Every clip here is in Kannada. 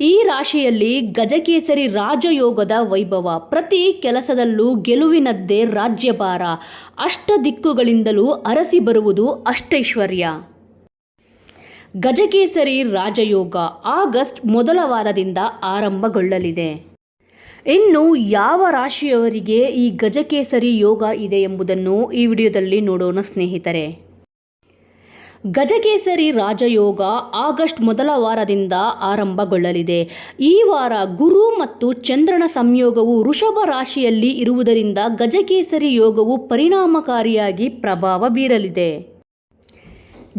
ರಾಶಿಯಲ್ಲಿ ಗಜಕೇಸರಿ ರಾಜಯೋಗದ ವೈಭವ. ಪ್ರತಿ ಕೆಲಸದಲ್ಲೂ ಗೆಲುವಿನದ್ದೇ ರಾಜ್ಯಭಾರ. ಅಷ್ಟ ದಿಕ್ಕುಗಳಿಂದಲೂ ಅರಸಿ ಬರುವುದು ಅಷ್ಟೈಶ್ವರ್ಯ. ಗಜಕೇಸರಿ ರಾಜಯೋಗ ಆಗಸ್ಟ್ ಮೊದಲ ವಾರದಿಂದ ಆರಂಭಗೊಳ್ಳಲಿದೆ. ಇನ್ನು ಯಾವ ರಾಶಿಯವರಿಗೆ ಈ ಗಜಕೇಸರಿ ಯೋಗ ಇದೆ ಎಂಬುದನ್ನು ಈ ವಿಡಿಯೋದಲ್ಲಿ ನೋಡೋಣ ಸ್ನೇಹಿತರೆ. ಗಜಕೇಸರಿ ರಾಜಯೋಗ ಆಗಸ್ಟ್ ಮೊದಲ ವಾರದಿಂದ ಆರಂಭಗೊಳ್ಳಲಿದೆ. ಈ ವಾರ ಗುರು ಮತ್ತು ಚಂದ್ರನ ಸಂಯೋಗವು ವೃಷಭ ರಾಶಿಯಲ್ಲಿ ಇರುವುದರಿಂದ ಗಜಕೇಸರಿ ಯೋಗವು ಪರಿಣಾಮಕಾರಿಯಾಗಿ ಪ್ರಭಾವ ಬೀರಲಿದೆ.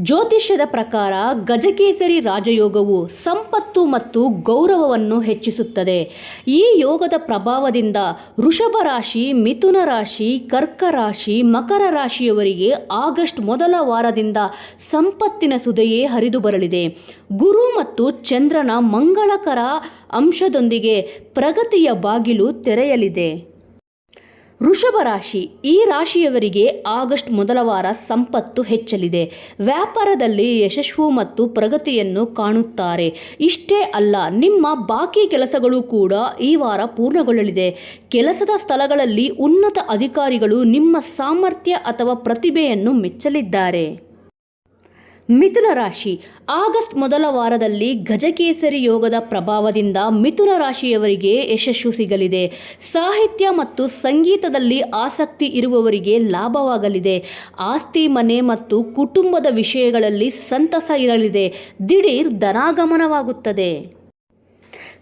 ಜ್ಯೋತಿಷ್ಯದ ಪ್ರಕಾರ ಗಜಕೇಸರಿ ರಾಜಯೋಗವು ಸಂಪತ್ತು ಮತ್ತು ಗೌರವವನ್ನು ಹೆಚ್ಚಿಸುತ್ತದೆ. ಈ ಯೋಗದ ಪ್ರಭಾವದಿಂದ ವೃಷಭ ರಾಶಿ, ಮಿಥುನ ರಾಶಿ, ಕರ್ಕ ರಾಶಿ, ಮಕರ ರಾಶಿಯವರಿಗೆ ಆಗಸ್ಟ್ ಮೊದಲ ವಾರದಿಂದ ಸಂಪತ್ತಿನ ಸುದೆಯೇ ಹರಿದು ಬರಲಿದೆ. ಗುರು ಮತ್ತು ಚಂದ್ರನ ಮಂಗಳಕರ ಅಂಶದೊಂದಿಗೆ ಪ್ರಗತಿಯ ಬಾಗಿಲು ತೆರೆಯಲಿದೆ. ವೃಷಭ ರಾಶಿ. ಈ ರಾಶಿಯವರಿಗೆ ಆಗಸ್ಟ್ ಮೊದಲ ವಾರ ಸಂಪತ್ತು ಹೆಚ್ಚಲಿದೆ. ವ್ಯಾಪಾರದಲ್ಲಿ ಯಶಸ್ಸು ಮತ್ತು ಪ್ರಗತಿಯನ್ನು ಕಾಣುತ್ತಾರೆ. ಇಷ್ಟೇ ಅಲ್ಲ, ನಿಮ್ಮ ಬಾಕಿ ಕೆಲಸಗಳು ಕೂಡ ಈ ವಾರ ಪೂರ್ಣಗೊಳ್ಳಲಿದೆ. ಕೆಲಸದ ಸ್ಥಳಗಳಲ್ಲಿ ಉನ್ನತ ಅಧಿಕಾರಿಗಳು ನಿಮ್ಮ ಸಾಮರ್ಥ್ಯ ಅಥವಾ ಪ್ರತಿಭೆಯನ್ನು ಮೆಚ್ಚಲಿದ್ದಾರೆ. ಮಿಥುನ ರಾಶಿ. ಆಗಸ್ಟ್ ಮೊದಲ ವಾರದಲ್ಲಿ ಗಜಕೇಸರಿ ಯೋಗದ ಪ್ರಭಾವದಿಂದ ಮಿಥುನ ರಾಶಿಯವರಿಗೆ ಯಶಸ್ಸು ಸಿಗಲಿದೆ. ಸಾಹಿತ್ಯ ಮತ್ತು ಸಂಗೀತದಲ್ಲಿ ಆಸಕ್ತಿ ಇರುವವರಿಗೆ ಲಾಭವಾಗಲಿದೆ. ಆಸ್ತಿ, ಮನೆ ಮತ್ತು ಕುಟುಂಬದ ವಿಷಯಗಳಲ್ಲಿ ಸಂತಸ ಇರಲಿದೆ. ದಿಢೀರ್ ಧನಾಗಮನವಾಗುತ್ತದೆ.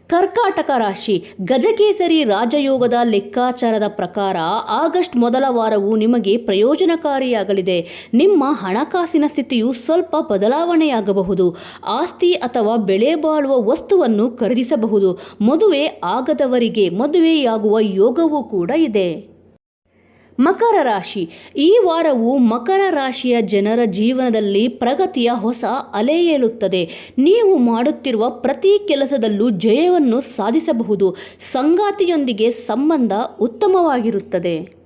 ಕರ್ಕಾಟಕ ರಾಶಿ. ಗಜಕೇಸರಿ ರಾಜಯೋಗದ ಲೆಕ್ಕಾಚಾರದ ಪ್ರಕಾರ ಆಗಸ್ಟ್ ಮೊದಲ ವಾರವು ನಿಮಗೆ ಪ್ರಯೋಜನಕಾರಿಯಾಗಲಿದೆ. ನಿಮ್ಮ ಹಣಕಾಸಿನ ಸ್ಥಿತಿಯು ಸ್ವಲ್ಪ ಬದಲಾವಣೆಯಾಗಬಹುದು. ಆಸ್ತಿ ಅಥವಾ ಬೆಳೆ ಬಾಳುವ ವಸ್ತುವನ್ನು ಖರೀದಿಸಬಹುದು. ಮದುವೆ ಆಗದವರಿಗೆ ಮದುವೆಯಾಗುವ ಯೋಗವೂ ಕೂಡ ಇದೆ. ಮಕರ ರಾಶಿ. ಈ ವಾರವು ಮಕರ ರಾಶಿಯ ಜನರ ಜೀವನದಲ್ಲಿ ಪ್ರಗತಿಯ ಹೊಸ ಅಲೆ ಏಳುತ್ತದೆ. ನೀವು ಮಾಡುತ್ತಿರುವ ಪ್ರತಿ ಕೆಲಸದಲ್ಲೂ ಜಯವನ್ನು ಸಾಧಿಸಬಹುದು. ಸಂಗಾತಿಯೊಂದಿಗೆ ಸಂಬಂಧ ಉತ್ತಮವಾಗಿರುತ್ತದೆ.